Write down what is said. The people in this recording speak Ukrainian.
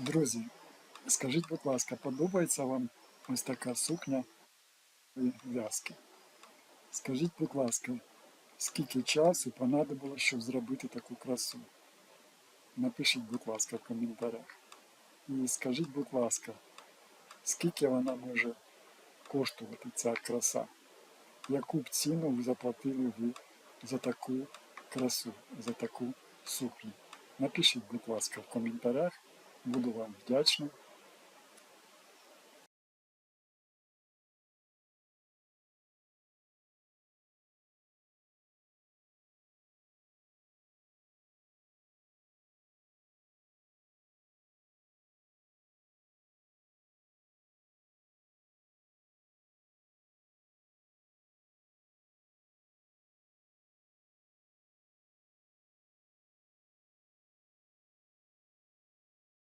Друзі, скажіть, будь ласка, подобається вам ось така сукня і в'язки? Скажіть, будь ласка, скільки часу понадобилось, щоб зробити таку красу? Напишіть, будь ласка, в коментарях. І скажіть, будь ласка, скільки вона може коштувати ця краса? Яку б ціну ви заплатили ви за таку красу, за таку сукню? Напишіть, будь ласка, в коментарях. Буду вам вдячний.